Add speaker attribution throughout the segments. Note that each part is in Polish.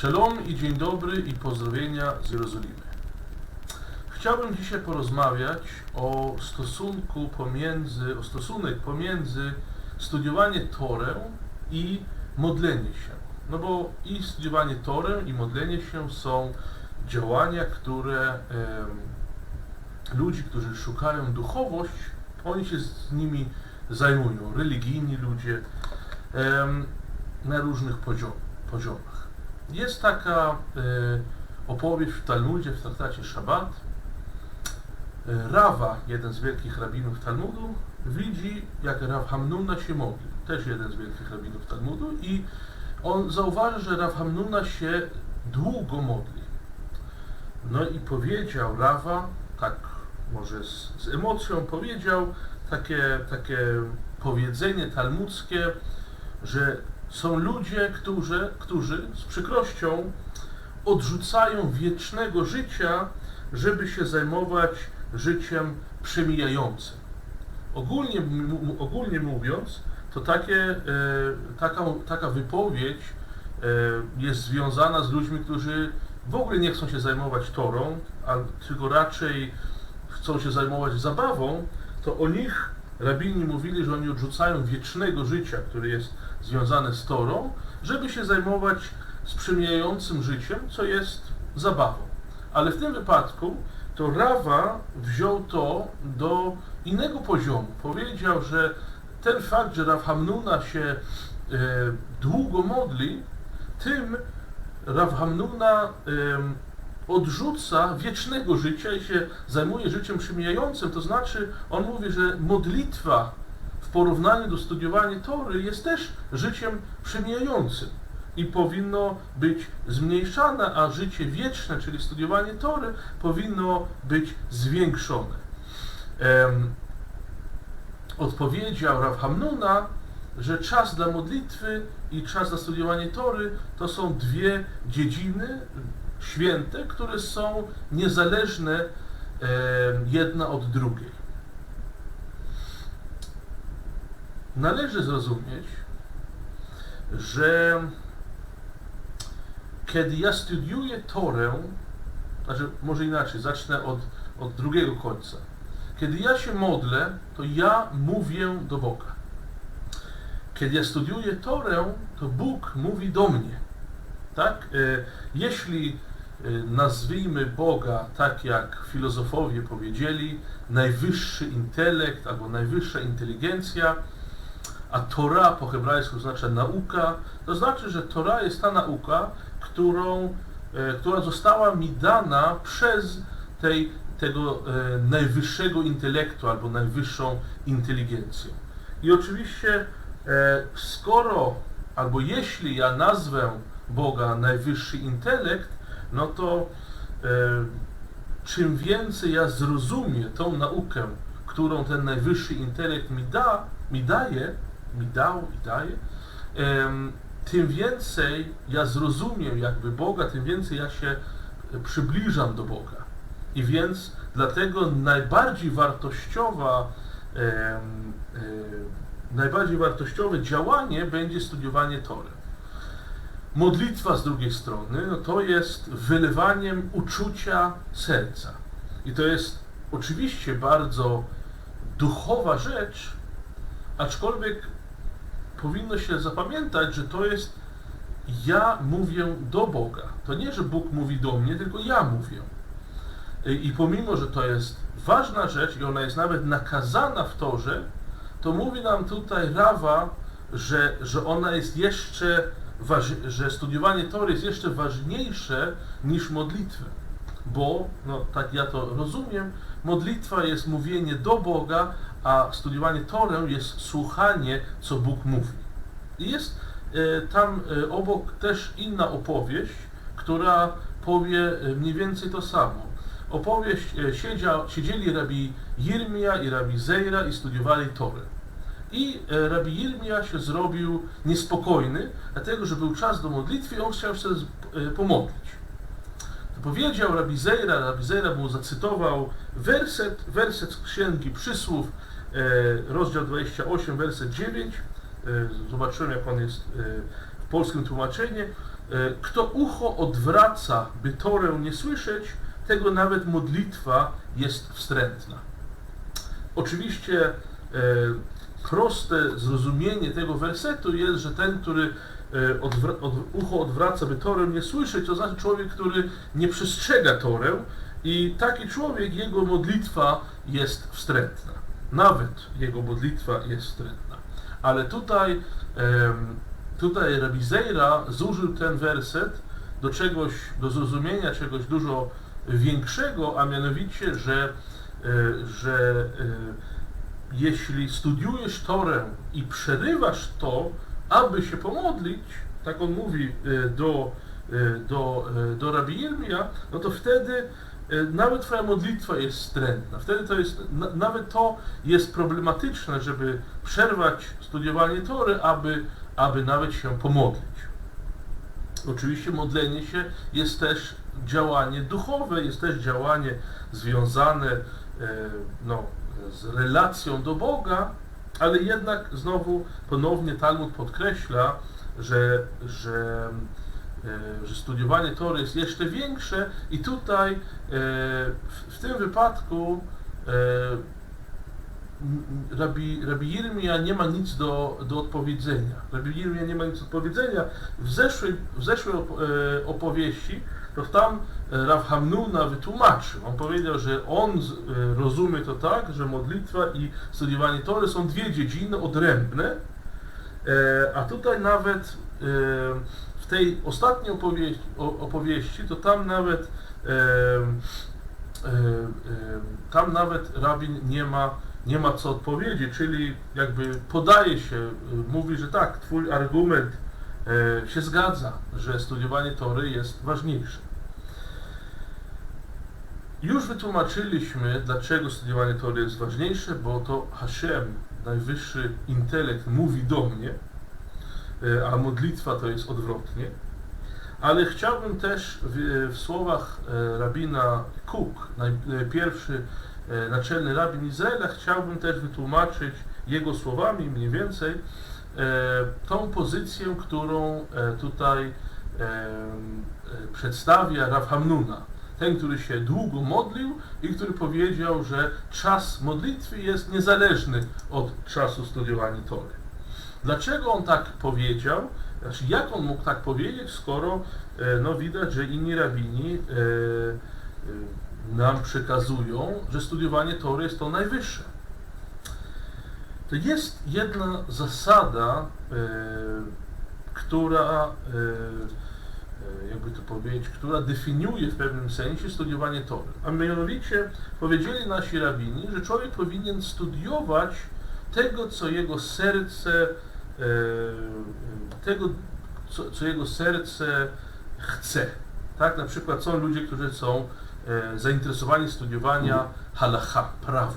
Speaker 1: Shalom i dzień dobry i pozdrowienia z Jerozolimy. Chciałbym dzisiaj porozmawiać o stosunku pomiędzy, o stosunek pomiędzy studiowanie Torę i modlenie się. No bo i studiowanie Torę i modlenie się są działania, które em, ludzi, którzy szukają duchowość, oni się z nimi zajmują, religijni ludzie em, na różnych poziom, poziomach. Jest taka e, opowieść w Talmudzie, w traktacie Szabat. E, Rawa, jeden z wielkich rabinów Talmudu, widzi, jak Rav Hamnuna się modli. Też jeden z wielkich rabinów Talmudu i on zauważy, że Rav Hamnuna się długo modli. No i powiedział Rawa, tak może z, z emocją powiedział, takie, takie powiedzenie talmudzkie, że są ludzie, którzy, którzy z przykrością odrzucają wiecznego życia, żeby się zajmować życiem przemijającym. Ogólnie, ogólnie mówiąc, to takie, e, taka, taka wypowiedź e, jest związana z ludźmi, którzy w ogóle nie chcą się zajmować Torą, a tylko raczej chcą się zajmować zabawą, to o nich rabini mówili, że oni odrzucają wiecznego życia, które jest związane z Torą, żeby się zajmować sprzyjającym życiem, co jest zabawą. Ale w tym wypadku to Rawa wziął to do innego poziomu. Powiedział, że ten fakt, że Rav Hamnuna się e, długo modli, tym Rav Hamnuna em, odrzuca wiecznego życia i się zajmuje życiem przemijającym. To znaczy, on mówi, że modlitwa w porównaniu do studiowania Tory jest też życiem przemijającym i powinno być zmniejszane, a życie wieczne, czyli studiowanie Tory, powinno być zwiększone. Em, odpowiedział Rav Hamnuna, że czas dla modlitwy i czas dla studiowania Tory to są dwie dziedziny święte, które są niezależne jedna od drugiej. Należy zrozumieć, że kiedy ja studiuję Torę, znaczy może inaczej, zacznę od, od drugiego końca. Kiedy ja się modlę, to ja mówię do Boga. Kiedy ja studiuję Torę, to Bóg mówi do mnie. Tak? E, Jeśli e, nazwijmy Boga tak jak filozofowie powiedzieli, najwyższy intelekt albo najwyższa inteligencja, a Tora po hebrajsku oznacza nauka, to znaczy, że Tora jest ta nauka, którą, e, która została mi dana przez tej, tego e, najwyższego intelektu albo najwyższą inteligencję. I oczywiście, e, skoro albo jeśli ja nazwę Boga najwyższy intelekt, no to e, czym więcej ja zrozumiem tą naukę, którą ten najwyższy intelekt mi da, mi daje, mi dał i daje, tym więcej ja zrozumiem jakby Boga, tym więcej ja się przybliżam do Boga. I więc dlatego najbardziej wartościowa, em, najbardziej wartościowe działanie będzie studiowanie Tory. Modlitwa z drugiej strony, no to jest wylewaniem uczucia serca. I to jest oczywiście bardzo duchowa rzecz, aczkolwiek powinno się zapamiętać, że to jest ja mówię do Boga. To nie, że Bóg mówi do mnie, tylko ja mówię. I pomimo, że to jest ważna rzecz i ona jest nawet nakazana w Torze, to mówi nam tutaj Rawa, że, że ona jest jeszcze, że studiowanie Tory jest jeszcze ważniejsze niż modlitwy. Bo, no tak ja to rozumiem, modlitwa jest mówienie do Boga, a studiowanie Torę jest słuchanie, co Bóg mówi. Jest e, tam e, obok też inna opowieść, która powie e, mniej więcej to samo. Opowieść, e, siedzia, siedzieli rabi Jirmia i rabi Zejra i studiowali Torę. I rabi Jirmia się zrobił niespokojny, dlatego że był czas do modlitwy i on chciał się pomodlić. Powiedział rabi Zejra, rabi Zejra mu zacytował werset, werset z Księgi Przysłów, rozdział 28, werset 9. E, zobaczyłem, jak on jest e, w polskim tłumaczenie, e, kto ucho odwraca, by Torę nie słyszeć, tego nawet modlitwa jest wstrętna. Oczywiście proste zrozumienie tego wersetu jest, że ten, który odwra- od, ucho odwraca, by Torę nie słyszeć, to znaczy człowiek, który nie przestrzega Torę i taki człowiek, jego modlitwa jest wstrętna. Nawet jego modlitwa jest wstrętna. Ale tutaj, tutaj Rabbi Zeira zużył ten werset do czegoś, do zrozumienia czegoś dużo większego, a mianowicie, że, e, że e, jeśli studiujesz Torę i przerywasz to, aby się pomodlić, tak on mówi e, do, do, do Rabbi Irmia, no to wtedy nawet twoja modlitwa jest wstrętna. Wtedy to jest, na, nawet to jest problematyczne, żeby przerwać studiowanie Tory, aby, aby nawet się pomodlić. Oczywiście modlenie się jest też działanie duchowe, jest też działanie związane e, no, z relacją do Boga, ale jednak znowu ponownie Talmud podkreśla, że, że, e, że studiowanie Tory jest jeszcze większe i tutaj e, w, tym wypadku e, Rabbi, Rabbi Irmia nie ma nic do, do odpowiedzenia. Rabbi Irmia nie ma nic do odpowiedzenia. W zeszłej, w zeszłej op- e, opowieści to tam e, Rav Hamnuna wytłumaczył. On powiedział, że on e, rozumie to tak, że modlitwa i studiowanie Tory są dwie dziedziny odrębne, e, a tutaj nawet e, tej ostatniej opowieści, opowieści to tam nawet e, e, e, tam nawet rabin nie ma, nie ma co odpowiedzieć, czyli jakby podaje się, e, mówi, że tak, twój argument e, się zgadza, że studiowanie Tory jest ważniejsze. Już wytłumaczyliśmy, dlaczego studiowanie Tory jest ważniejsze, bo to Hashem, najwyższy intelekt, mówi do mnie, a modlitwa to jest odwrotnie. Ale chciałbym też w, w słowach e, rabina Cook, e, pierwszy e, naczelny rabin Izraela, chciałbym też wytłumaczyć jego słowami mniej więcej e, tą pozycję, którą e, tutaj e, e, przedstawia Rav Hamnuna. Ten, który się długo modlił i który powiedział, że czas modlitwy jest niezależny od czasu studiowania Tory. Dlaczego on tak powiedział? Znaczy, jak on mógł tak powiedzieć, skoro e, no, widać, że inni rabini e, e, nam przekazują, że studiowanie Tory jest to najwyższe. To jest jedna zasada, która, jakby to powiedzieć, która definiuje w pewnym sensie studiowanie Tory. A mianowicie powiedzieli nasi rabini, że człowiek powinien studiować tego, co jego serce, tego, co, co jego serce chce. Tak, na przykład są ludzie, którzy są e, zainteresowani studiowania halacha, prawa.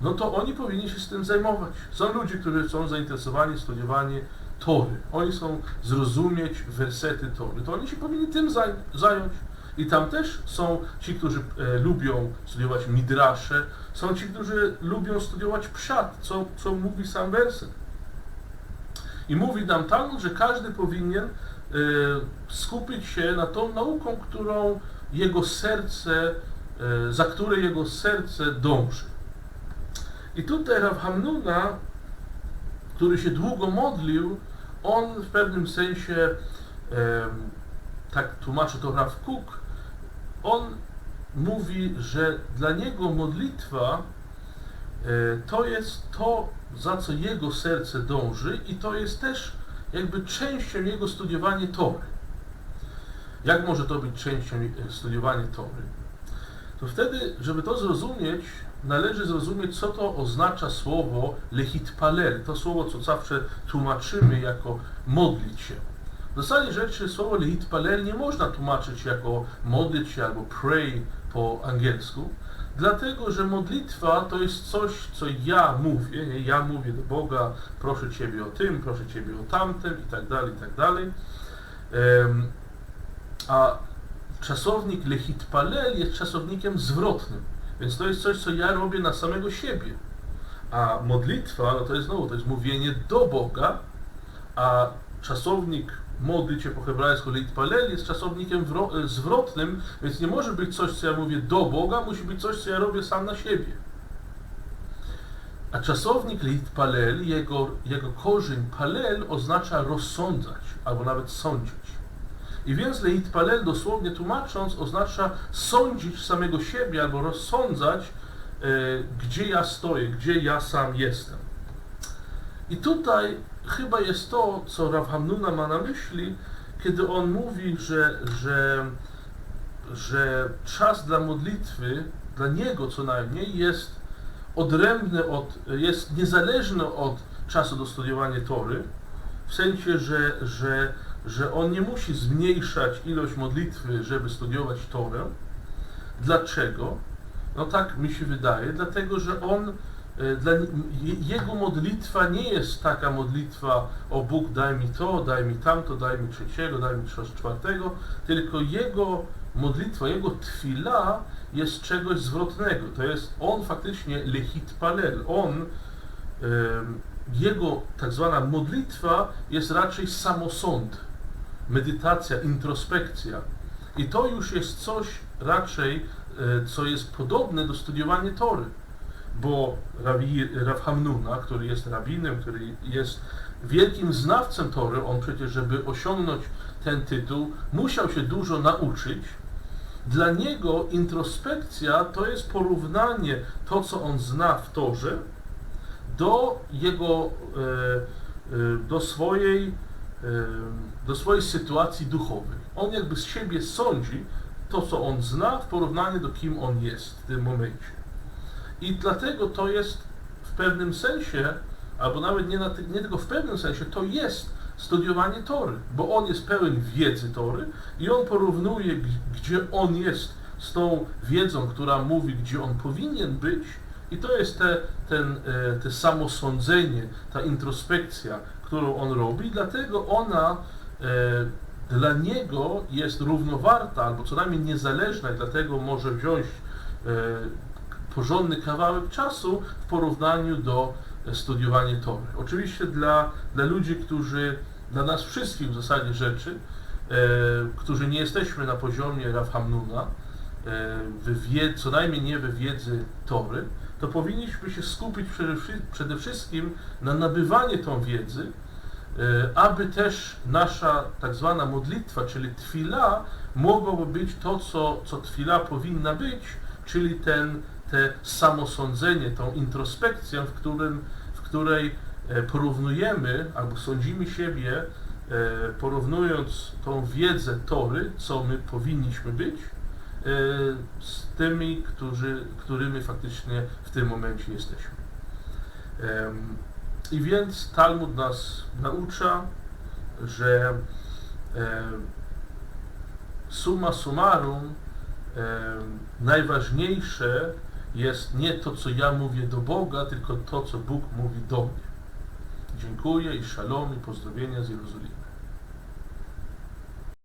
Speaker 1: No to oni powinni się z tym zajmować. Są ludzie, którzy są zainteresowani studiowaniem Tory. Oni są zrozumieć wersety Tory. To oni się powinni tym zaj- zająć. I tam też są ci, którzy e, lubią studiować midrasze, są ci, którzy lubią studiować pszat, co, co mówi sam werset. I mówi nam że każdy powinien e, skupić się na tą nauką, którą jego serce, e, za które jego serce dąży. I tutaj Rav Hamnuna, który się długo modlił, on w pewnym sensie, em, tak tłumaczy to Rav Cook, on mówi, że dla niego modlitwa to jest to, za co jego serce dąży i to jest też jakby częścią jego studiowania Tory. Jak może to być częścią e, studiowania Tory? To wtedy, żeby to zrozumieć, należy zrozumieć, co to oznacza słowo lechitpaler. To słowo, co zawsze tłumaczymy jako modlić się. W zasadzie rzeczy słowo lechitpaler nie można tłumaczyć jako modlić się albo pray po angielsku, dlatego, że modlitwa to jest coś, co ja mówię, nie? ja mówię do Boga, proszę Ciebie o tym, proszę Ciebie o tamtym i tak dalej, i tak dalej. A czasownik lechitpalel jest czasownikiem zwrotnym, więc to jest coś, co ja robię na samego siebie. A modlitwa, no to jest znowu, to jest mówienie do Boga, a czasownik modlić się po hebrajsku leitpalel jest czasownikiem wro- zwrotnym, więc nie może być coś, co ja mówię do Boga, musi być coś, co ja robię sam na siebie. A czasownik leitpalel, jego, jego korzeń palel oznacza rozsądzać, albo nawet sądzić. I więc leitpalel dosłownie tłumacząc oznacza sądzić samego siebie, albo rozsądzać, e, gdzie ja stoję, gdzie ja sam jestem. I tutaj chyba jest to, co Rav Hamnuna ma na myśli, kiedy on mówi, że, że, że czas dla modlitwy, dla niego co najmniej, jest odrębny od, jest niezależny od czasu do studiowania Tory, w sensie, że, że, że on nie musi zmniejszać ilość modlitwy, żeby studiować Torę. Dlaczego? No tak mi się wydaje, dlatego że on dla, jego modlitwa nie jest taka modlitwa o Bóg daj mi to, daj mi tamto, daj mi trzeciego, daj mi czwartego, tylko jego modlitwa, jego twila jest czegoś zwrotnego. To jest on faktycznie lechit palel. On, jego tak zwana modlitwa jest raczej samosąd, medytacja, introspekcja. I to już jest coś raczej, e, co jest podobne do studiowania Tory bo Rabi, Rav Hamnuna, który jest rabinem, który jest wielkim znawcą Tory, on przecież, żeby osiągnąć ten tytuł, musiał się dużo nauczyć. Dla niego introspekcja to jest porównanie to, co on zna w Torze, do jego, e, e, do swojej, e, do swojej sytuacji duchowej. On jakby z siebie sądzi to, co on zna w porównaniu do kim on jest w tym momencie. I dlatego to jest w pewnym sensie, albo nawet nie, na, nie tylko w pewnym sensie, to jest studiowanie Tory, bo on jest pełen wiedzy Tory i on porównuje, gdzie on jest z tą wiedzą, która mówi, gdzie on powinien być. I to jest te, ten, e, te samosądzenie, ta introspekcja, którą on robi, dlatego ona e, dla niego jest równowarta, albo co najmniej niezależna i dlatego może wziąć e, porządny kawałek czasu w porównaniu do studiowania Tory. Oczywiście dla, dla ludzi, którzy, dla nas wszystkich w zasadzie rzeczy, e, którzy nie jesteśmy na poziomie Rav Hamnuna, e, co najmniej nie we wiedzy Tory, to powinniśmy się skupić przede, przede wszystkim na nabywaniu tą wiedzy, e, aby też nasza tak zwana modlitwa, czyli twila, mogłaby być to, co, co twila powinna być, czyli ten te samosądzenie, tą introspekcję, w, którym, w której e, porównujemy albo sądzimy siebie, e, porównując tą wiedzę Tory, co my powinniśmy być, e, z tymi, którzy, którymi faktycznie w tym momencie jesteśmy. I więc Talmud nas naucza, że summa summarum najważniejsze jest nie to, co ja mówię do Boga, tylko to, co Bóg mówi do mnie. Dziękuję i szalom i pozdrowienia z Jerozolimy.